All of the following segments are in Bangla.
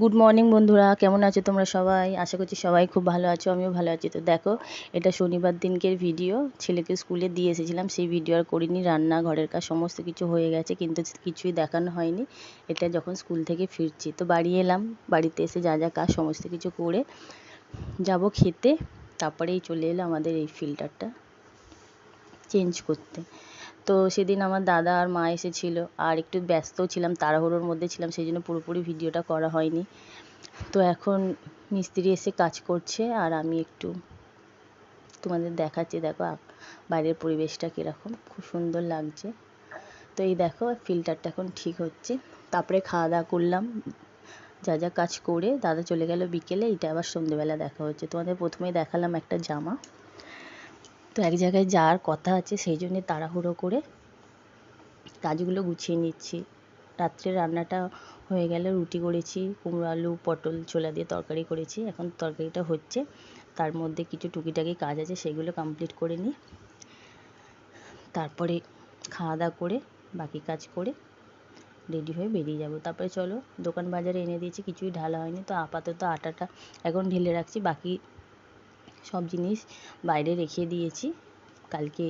গুড মর্নিং বন্ধুরা। কেমন আছো তোমরা সবাই? আশা করছি সবাই খুব ভালো আছো, আমিও ভালো আছি। তো দেখো, এটা শনিবার দিনকের ভিডিও ছেলেকে স্কুলে দিয়ে এসেছিলাম, সেই ভিডিও আর করিনি। রান্না ঘরের কাজ সমস্ত কিছু হয়ে গেছে, কিন্তু কিছুই দেখানো হয়নি। এটা যখন স্কুল থেকে ফিরছি। তো বাড়ি এলাম, বাড়িতে এসে যা যা কাজ সমস্ত কিছু করে যাব খেতে। তারপরেই চলে এলো আমাদের এই ফিল্টারটা চেঞ্জ করতে। তো সেদিন আমার দাদা আর মা এসেছিল, আর একটু ব্যস্ত ছিলাম, তাড়াহুড়োর মধ্যে ছিলাম, সেই জন্য পুরোপুরি ভিডিওটা করা হয়নি। তো এখন মিস্ত্রি এসে কাজ করছে, আর আমি একটু তোমাদের দেখাচ্ছি, দেখো বাইরের পরিবেশটা কীরকম, খুব সুন্দর লাগছে। তো এই দেখো, ফিল্টারটা এখন ঠিক হচ্ছে। তারপরে খাওয়া দাওয়া করলাম, যা যা কাজ করে, দাদা চলে গেল বিকেলে এটা আবার সন্ধ্যেবেলা দেখা হচ্ছে। তোমাদের প্রথমেই দেখালাম একটা জামা। তো এক জায়গায় যাওয়ার কথা আছে, সেই জন্যে তাড়াহুড়ো করে কাজগুলো গুছিয়ে নিচ্ছি। রাত্রে রান্নাটা হয়ে গেলে রুটি করেছি, কুমড়ো আলু, পটল, ছোলা দিয়ে তরকারি করেছি। এখন তরকারিটা হচ্ছে, তার মধ্যে কিছু টুকিটাকি কাজ আছে, সেগুলো কমপ্লিট করে নিই। তারপরে খাওয়া দাওয়া করে, বাকি কাজ করে রেডি হয়ে বেরিয়ে যাব। তারপরে চলো, দোকান বাজারে এনে দিয়েছি, কিছুই ঢালা হয়নি। তো আপাতত আটাটা এখন ঢেলে রাখছি, বাকি সব জিনিস বাইরে রেখে দিয়েছি। কালকে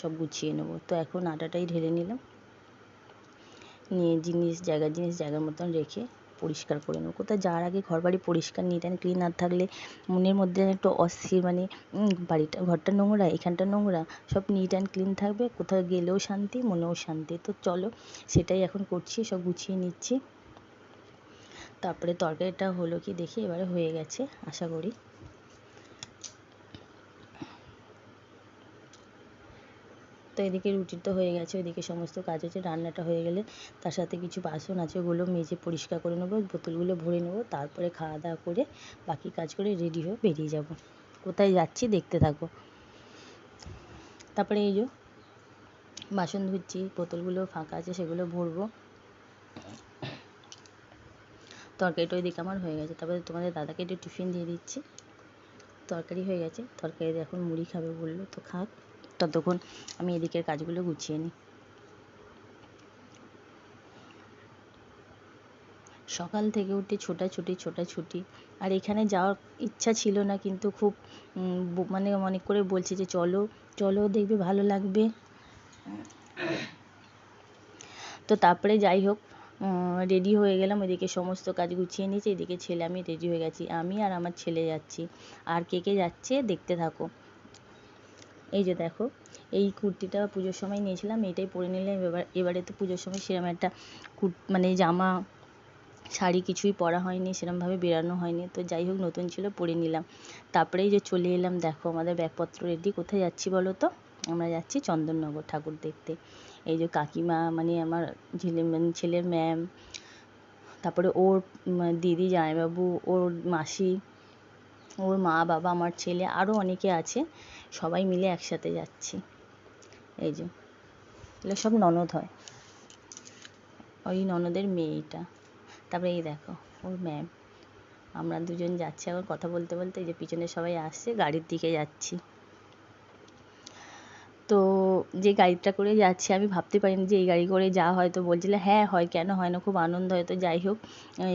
সব গুছিয়ে নেব। তো এখন আটাটাই ঢেলে নিলাম। নিয়ে জিনিস জায়গার জিনিস জায়গার মতন রেখে পরিষ্কার করে নেব। কোথাও যাওয়ার আগে ঘর বাড়ি পরিষ্কার নিট অ্যান্ড ক্লিন না থাকলে মনের মধ্যে একটু অস্থির মানে বাড়িটা, ঘরটা নোংরা, এখানটা নোংরা, সব নিট অ্যান্ড ক্লিন থাকবে। কোথাও গেলেও শান্তি, মনেও শান্তি। তো চলো সেটাই এখন করছি, সব গুছিয়ে নিচ্ছি। তারপরে তরকারিটা হলো কি দেখি, এবারে হয়ে গেছে, আশা করি। তো এদিকে রুটি তো হয়ে গেছে, ওইদিকে সমস্ত কাজ হচ্ছে, রান্নাটা হয়ে গেলে তার সাথে কিছু বাসন আছে, ওগুলো মেজে পরিষ্কার করে নেব, বোতলগুলো ভরে নেব, তারপরে খাওয়া দাওয়া করে বাকি কাজ করে রেডি হয়ে বেরিয়ে যাব। কোথায় যাচ্ছি দেখতে থাকো। তারপরে এই যে বাসন ধুচ্ছি, বোতলগুলো ফাঁকা আছে, সেগুলো ভরবো। তরকারিটা ওইদিকে আমার হয়ে গেছে। তারপরে তোমাদের দাদাকে একটু টিফিন দিয়ে দিচ্ছি। তরকারি হয়ে গেছে। তরকারি এখন মুড়ি খাবে বলল, তো খাক। ততক্ষণ আমি এদিকের কাজগুলো গুছিয়ে নিই। সকাল থেকে উঠে ছোটাছুটি ছোটাছুটি। আর এখানে যাওয়ার ইচ্ছা ছিল না, কিন্তু খুব মানে অনেক করে বলছে যে চলো চলো দেখবে ভালো লাগবে। তো তারপরে যাই হোক রেডি হয়ে গেলাম, ওইদিকে সমস্ত কাজ গুছিয়ে নিয়েছি, এদিকে ছেলে আমি রেডি হয়ে গেছি, আমি আর আমার ছেলে যাচ্ছি। আর কে কে যাচ্ছে দেখতে থাকো। এই যে দেখো, এই কুর্তিটা পুজোর সময় নিয়েছিলাম এটাই পরে নিলাম, এবার, এবারে তো পুজোর সময় সেরকম একটা কুর মানে জামা, শাড়ি কিছুই পরা হয়নি সেরকমভাবে বেরানো হয়নি, তো যাই হোক নতুন ছিল, পরে নিলাম। তারপরেই যে চলে এলাম, দেখো আমাদের ব্যাগপত্র রেডি কোথায় যাচ্ছি বলো তো? আমরা যাচ্ছি চন্দননগর ঠাকুর দেখতে। এই যে কাকিমা মানে আমার ছেলে মানে ছেলের ম্যাম তারপরে ওর দিদি, জামাইবাবু, ওর মাসি, ওর মা, বাবা, আমার ছেলে আরও অনেকে আছে, সবাই মিলে একসাথে যাচ্ছি। এই যে, এগুলো সব ননদ হয়। ওই ননদের মেয়ে এটা তারপরে এই দেখো, ওর ম্যাম আমরা দুজন যাচ্ছি, আবার কথা বলতে বলতে এই যে পিছনে সবাই আসছে, গাড়ির দিকে যাচ্ছি। যে গাড়িটা করে যাচ্ছি, আমি ভাবতে পারিনি যে এই গাড়ি করে যাওয়া হয়তো বলছিল হ্যাঁ হয়, কেন হয় না? খুব আনন্দ হয়। তো যাই হোক,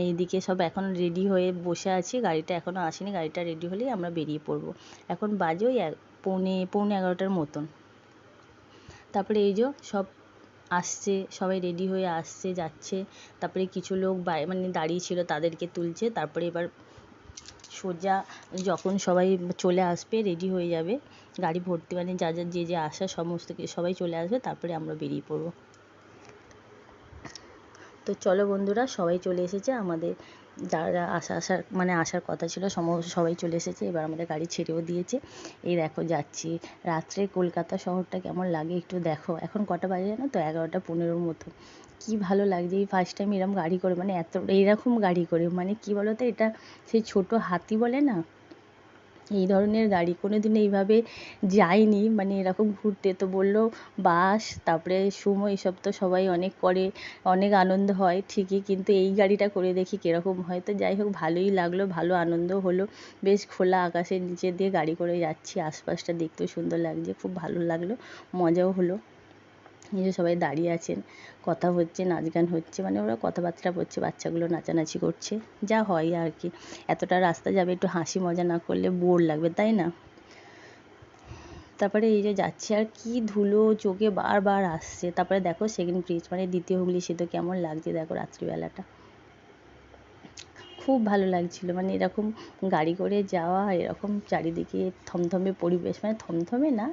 এইদিকে সব এখন রেডি হয়ে বসে আছি। গাড়িটা এখনও আসেনি, গাড়িটা রেডি হলেই আমরা বেরিয়ে পড়ব। এখন বাজে ওই পৌনে পৌনে এগারোটার মতন। তারপরে এই যে সব আসছে, সবাই রেডি হয়ে আসছে, যাচ্ছে। তারপরে কিছু লোক বাই মানে দাঁড়িয়ে ছিল, তাদেরকে তুলছে। তারপরে এবার সোজা যখন সবাই চলে আসবে রেডি হয়ে যাবে, গাড়ি ভর্তি মানে যা যা, যে যে আসা, সমস্ত সবাই চলে আসবে, তারপরে আমরা বেরিয়ে পড়ব। তো চলো বন্ধুরা, সবাই চলে এসেছে। আমাদের যারা আসা, আসার মানে আসার কথা ছিল সবাই চলে এসেছে। এবার আমাদের গাড়ি ছেড়েও দিয়েছে। এই দেখো, যাচ্ছি। রাত্রে কলকাতা শহরটা কেমন লাগে একটু দেখো। এখন কটা বাজে জানো তো? এগারোটা পনেরোর মতো। কী ভালো লাগছে এই ফার্স্ট টাইম এরকম গাড়ি করে মানে এত, এইরকম গাড়ি করে। মানে কী বলো তো এটা, সেই ছোটো হাতি বলে না? এই ধরনের গাড়ি কোনো দিন এইভাবে যায়নি। মানে এরকম ঘুরতে তো বলল বাস, তারপরে সুমো, এসব তো সবাই অনেক করে, অনেক আনন্দ হয়, ঠিকই কিন্তু এই গাড়িটা করে দেখি কীরকম হয়। তো যাই হোক, ভালোই লাগল, ভালো আনন্দ হলো। বেশ খোলা আকাশের নিচে দিয়ে গাড়ি করে যাচ্ছি, আশপাশটা দেখতেও সুন্দর লাগছে, খুব ভালো লাগল, মজাও হলো। এই যে সবাই দাঁড়িয়ে আছেন, কথা হচ্ছে, নাচ গান হচ্ছে মানে ওরা কথাবার্তা বলছে, বাচ্চাগুলো নাচানাচি করছে, যা হয় আর কি। এতটা রাস্তা যাবে, একটু হাসি মজা না করলে বোর লাগবে, তাই না? তারপরে এই যে যাচ্ছে, আর কি ধুলো চোখে বারবার আসছে। তারপরে দেখো সেকেন্ড ব্রিজ মানে দ্বিতীয় হুগলি সেতু কেমন লাগছে, দেখো রাত্রিবেলাটা। খুব ভালো লাগছিল মানে এরকম গাড়ি করে যাওয়া, এরকম চারিদিকে থমথমে পরিবেশ মানে থমথমে না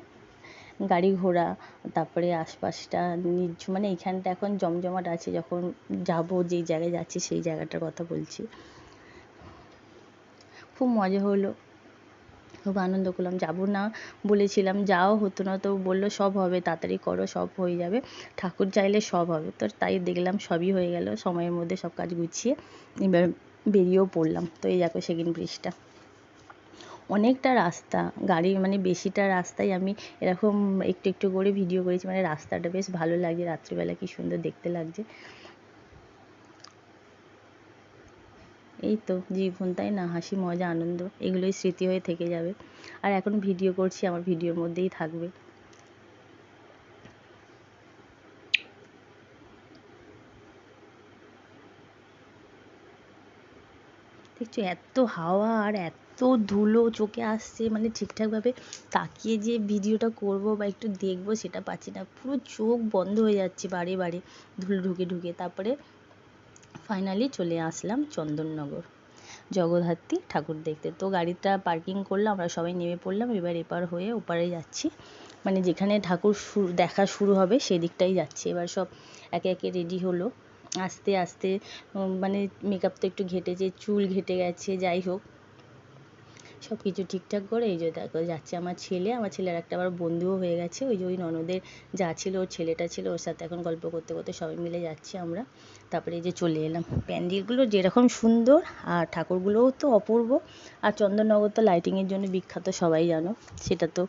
গাড়ি ঘোড়া, তারপরে আশপাশটা নির্ঝ মানে এখানটা এখন জমজমাট আছে, যখন যাব যেই জায়গায় যাচ্ছি সেই জায়গাটার কথা বলছি। খুব মজা হলো, খুব আনন্দ করলাম। যাব না বলেছিলাম, যাও, হতো না তো বলল, সব হবে, তাড়াতাড়ি করো, সব হয়ে যাবে। ঠাকুর চাইলে সব হবে, তো তাই দেখলাম সবই হয়ে গেল, সময়ের মধ্যে সব কাজ গুছিয়ে, এবার বেরিয়েও পড়লাম। তো এই দেখো সেকেন্ড ব্রিজটা। অনেকটা রাস্তা। গাড়ি মানে বেশিটা রাস্তায় আমি এরকম একটু একটু করে ভিডিও করেছি। মানে রাস্তাটা বেশ ভালো লাগছে রাত্রিবেলা কি সুন্দর দেখতে লাগছে। এই তো জীবন, তাই না? হাসি, মজা, আনন্দ, এগুলোই স্মৃতি হয়ে থেকে যাবে। আর এখন ভিডিও করছি, আমার ভিডিওর মধ্যেই থাকবে। দেখছ, এত হাওয়া আর এত ধুলো চোখে আসছে মানে ঠিকঠাকভাবে তাকিয়ে যে ভিডিওটা করব বা একটু দেখব সেটা পাচ্ছি না। পুরো চোখ বন্ধ হয়ে যাচ্ছে বারে বারে, ধুলো ঢুকে ঢুকে। তারপরে ফাইনালি চলে আসলাম চন্দননগর। জগদ্ধাত্রী ঠাকুর দেখতে। তো গাড়িটা পার্কিং করলাম, আমরা সবাই নেমে পড়লাম। এবার এপার হয়ে ওপারে যাচ্ছি। মানে যেখানে ঠাকুর দেখা শুরু হবে সেদিকটাই যাচ্ছি। এবার সব একে একে রেডি হলো। আস্তে আস্তে মানে মেকআপ তো একটু ঘেটেছে, চুল ঘেটে গেছে, যাই হোক। সব কিছু ঠিকঠাক করে, এই যে দেখো যাচ্ছে আমার ছেলে, আমার ছেলের একটা আবার বন্ধুও হয়ে গেছে, ওই যে ওই ননদের যা ছিল, ওর ছেলেটা ছিল, ওর সাথে এখন গল্প করতে করতে সবাই মিলে যাচ্ছি আমরা। তারপরে এই যে চলে এলাম। প্যান্ডেলগুলো যেরকম সুন্দর, আর ঠাকুরগুলোও তো অপূর্ব, আর চন্দননগর তো লাইটিংয়ের জন্য বিখ্যাত, সবাই জানো। সেটা তো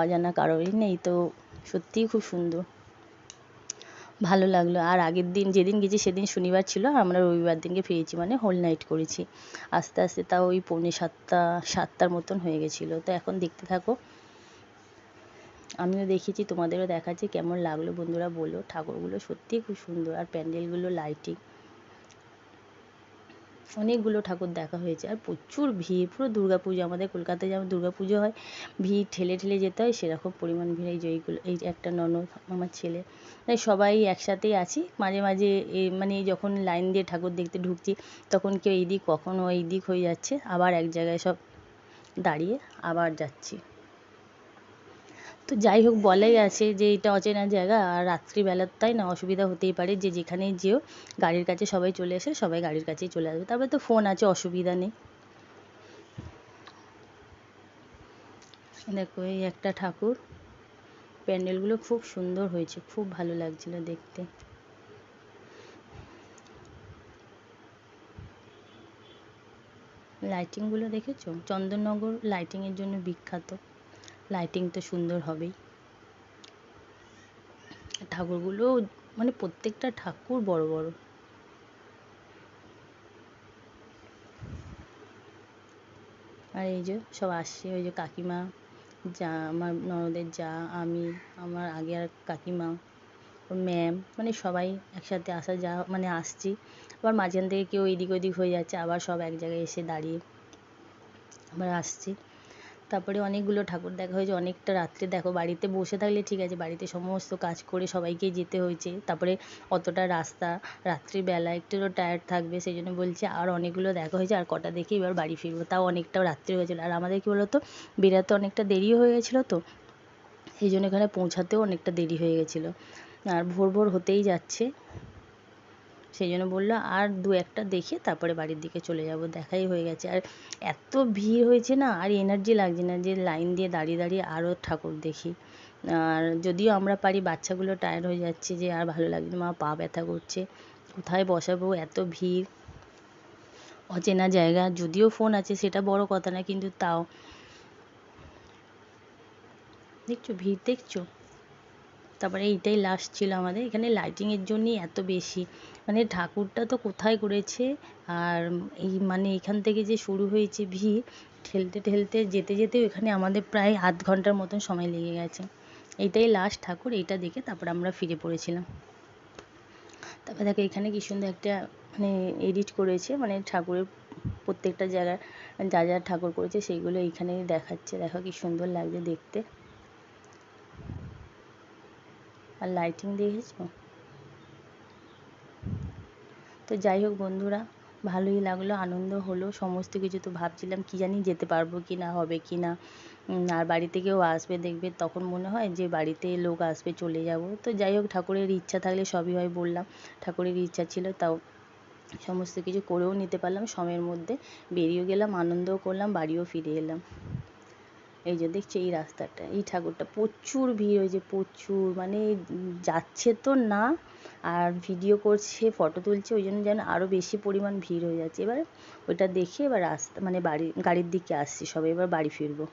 অজানা কারোরই নেই, তো সত্যিই খুব সুন্দর। ভালো লাগল। আর আগের দিন যেদিন গেছি সেদিন শনিবার ছিল আমরা রবিবার দিনকে ফিরেছি মানে হোল নাইট করেছি। আস্তে আস্তে তাও ওই পৌনে সাতটা, সাতটার মতন হয়ে গেছিল। তো এখন দেখতে থাকো। আমিও দেখেছি তোমাদেরও দেখাচ্ছি কেমন লাগল। বন্ধুরা বলো, ঠাকুরগুলো সত্যিই খুব সুন্দর। আর প্যান্ডেলগুলো লাইটিং অনেকগুলো ঠাকুর দেখা হয়েছে। আর প্রচুর ভিড়, পুরো দুর্গা পুজো আমাদের কলকাতায় যেমন দুর্গা পুজো হয়, ভিড় ঠেলে ঠেলে যেতে হয়, সেরকম পরিমাণ ভিড় এই যে এইগুলো এই একটা ননদ, আমার ছেলে। তাই সবাই একসাথেই আছি। মাঝে মাঝে মানে যখন লাইন দিয়ে ঠাকুর দেখতে ঢুকছি, তখন কেউ এই দিক কখনও এই দিক হয়ে যাচ্ছে, আবার এক জায়গায় সব দাঁড়িয়ে আবার যাচ্ছি। তো যাই হোক, বলাই আছে যে এটা অচেনা জায়গা, আর রাত্রিবেলার তাই না, অসুবিধা হতেই পারে যে যেখানেই যেও, গাড়ির কাছে সবাই চলে আসে, সবাই গাড়ির কাছেই চলে আসবে। তারপরে তো ফোন আছে, অসুবিধা নেই। দেখো, এই একটা ঠাকুর, প্যান্ডেলগুলো খুব সুন্দর হয়েছে, খুব ভালো লাগছিল দেখতে। লাইটিংগুলো দেখেছ? চন্দননগর লাইটিংয়ের জন্য বিখ্যাত। লাইটিং তো সুন্দর হবেই। ঠাকুরগুলো মানে প্রত্যেকটা ঠাকুর বড় বড়। আর এই যে সব আসছে, ওই যে কাকিমা, যা আমার ননদের যা, আমি, আমার আগে আর কাকিমা, ওর ম্যাম মানে সবাই একসাথে আসা যা মানে আসছি। আবার মাঝখান থেকে কেউ এদিক ওদিক হয়ে যাচ্ছে, আবার সব এক জায়গায় এসে দাঁড়িয়ে আবার আসছি। তারপরে অনেকগুলো ঠাকুর দেখা হয়েছে, অনেকটা রাত্রে। দেখো, বাড়িতে বসে থাকলে ঠিক আছে, বাড়িতে সমস্ত কাজ করে সবাইকেই যেতে হয়েছে। তারপরে অতটা রাস্তা, রাত্রিবেলা একটু তো টায়ার্ড থাকবে সেই জন্য বলছি আর অনেকগুলো দেখা হয়েছে, আর কটা দেখে এবার বাড়ি ফিরবো। তাও অনেকটা রাত্রি হয়েছিলো আর আমাদের কী বলতো বেরাতে অনেকটা দেরিও হয়ে গেছিল তো সেই জন্য এখানে পৌঁছাতেও অনেকটা দেরি হয়ে গেছিল। আর ভোর ভোর হতেই যাচ্ছে। সেই জন্য বলল, আর দু একটা দেখে তারপরে বাড়ির দিকে চলে যাব। দেখাই হয়ে গেছে। আর এত ভিড় হয়েছে না, আর এনার্জি লাগছে না যে লাইন দিয়ে দাঁড়িয়ে দাঁড়িয়ে আরও ঠাকুর দেখি। আর যদিও আমরা পারি, বাচ্চাগুলো টায়ার্ড হয়ে যাচ্ছে যে আর ভালো লাগছে না, মা পা ব্যথা করছে, কোথায় বসাবো এত ভিড়? অচেনা জায়গা, যদিও ফোন আছে, সেটা বড় কথা না, কিন্তু তাও। দেখছ, ভিড় দেখছ? তারপরে এইটাই লাস্ট ছিল আমাদের। এখানে লাইটিংয়ের জন্যই এত বেশি। মানে ঠাকুরটা তো কোথায় করেছে? আর এই মানে এখান থেকে যে শুরু হয়েছে ভিড়, ঠেলতে ঠেলতে যেতে যেতে এখানে আমাদের প্রায় আধ ঘণ্টার মতন সময় লেগে গেছে। এইটাই লাস্ট ঠাকুর, এইটা দেখে তারপর আমরা ফিরে পড়েছিলাম। তারপর দেখো এখানে কি সুন্দর একটা মানে এডিট করেছে মানে ঠাকুরের প্রত্যেকটা জায়গায় যা যা ঠাকুর করেছে সেইগুলো এইখানে দেখাচ্ছে। দেখো কি সুন্দর লাগছে দেখতে। আর লাইটিং দেখেছ তো যাই হোক বন্ধুরা, ভালোই লাগল, আনন্দ হলো, সমস্ত কিছু তো ভাবছিলাম, কি জানি যেতে পারব কি না হবে কি না আর বাড়ি থেকেও আসবে, দেখবে, তখন মনে হয় যে বাড়িতে লোক আসবে, চলে যাব। তো যাই হোক, ঠাকুরের ইচ্ছা থাকলে সবই হয় বললাম, ঠাকুরের ইচ্ছা ছিল, তাও সমস্ত কিছু করেও নিতে পারলাম, সময়ের মধ্যে বেরিয়েও গেলাম, আনন্দও করলাম, বাড়িও ফিরে এলাম। এই যে দেখছ এই রাস্তাটা, এই ঠাকুরটা, প্রচুর ভিড় হয়েছে প্রচুর মানে যাচ্ছে তো না, আর ভিডিও করছে ফটো তুলছে, ওই জন্য যেন আরও বেশি পরিমাণ ভিড় হয়ে যাচ্ছে। এবার ওইটা দেখে এবার রাস্তা মানে বাড়ি, গাড়ির দিকে আসছি সবাই, এবার বাড়ি ফিরবো।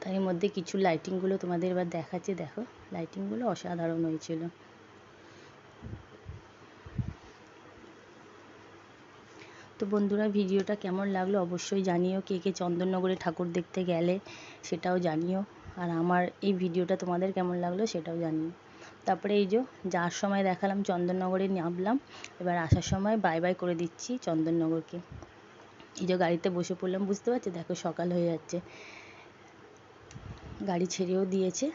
তার মধ্যে কিছু লাইটিংগুলো তোমাদের এবার দেখাচ্ছে, দেখো। লাইটিংগুলো অসাধারণ হয়েছিল। তো বন্ধুরা, ভিডিওটা কেমন লাগল অবশ্যই জানিও। কে কে চন্দননগরে ঠাকুর দেখতে গেলে সেটাও জানিও। আর আমার এই ভিডিওটা তোমাদের কেমন লাগল সেটাও জানিও। তারপরে এই যে, যাওয়ার সময় দেখালাম চন্দননগরে নামলাম। এবার আসার সময় বাই বাই করে দিচ্ছি চন্দননগরকে। এই যে গাড়িতে বসে পড়লাম, বুঝতে পারছ? দেখো সকাল হয়ে যাচ্ছে। গাড়ি ছেড়েও দিয়েছে।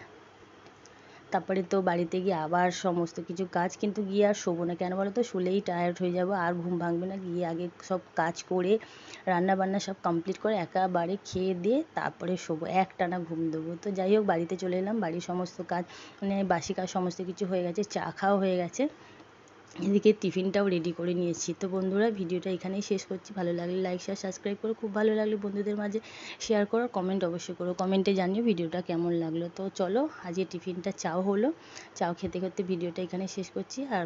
তারপরে তো বাড়িতে গিয়ে আবার সমস্ত কিছু কাজ, কিন্তু গিয়ে আর শোবো না। কেন বলো তো শুলেই টায়ার্ড হয়ে যাব, আর ঘুম ভাঙবে না। গিয়ে আগে সব কাজ করে রান্না বান্না সব কমপ্লিট করে একাবারে খেয়ে দিয়ে তারপরে শোবো। একটানা ঘুম দেবো। তো যাই হোক, বাড়িতে চলে এলাম, বাড়ির সমস্ত কাজ মানে বাসি কাজ সমস্ত কিছু হয়ে গেছে, চা খাওয়া হয়ে গেছে। এদিকে টিফিনটাও রেডি করে নিয়েছি। তো বন্ধুরা, ভিডিওটা এখানেই শেষ করছি। ভালো লাগলে লাইক শেয়ার সাবস্ক্রাইব করো। খুব ভালো লাগলে বন্ধুদের মাঝে শেয়ার করো কমেন্ট অবশ্যই করো। কমেন্টে জানিও ভিডিওটা কেমন লাগল। তো চলো, আজকে টিফিনটা চাও হলো। চাও খেতে খেতে ভিডিওটা এখানে শেষ করছি। আর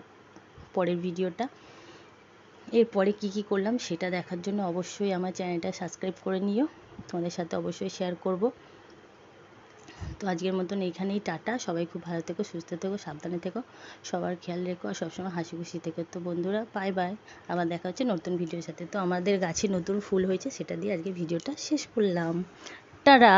পরের ভিডিওটা, এরপরে কি কি করলাম সেটা দেখার জন্য অবশ্যই আমার চ্যানেলটা সাবস্ক্রাইব করে নিও। তোমাদের সাথে অবশ্যই শেয়ার করব। তো আজকের মতন এইখানেই টাটা। সবাই খুব ভালো থেকো, সুস্থ থেকো, সাবধানে থেকো। সবার খেয়াল রেখো আর সবসময় হাসি খুশি থেকো। তো বন্ধুরা বাই বাই আবার দেখা হচ্ছে নতুন ভিডিওর সাথে। তো আমাদের গাছে নতুন ফুল হয়েছে, সেটা দিয়ে আজকে ভিডিওটা শেষ করলাম। টাটা!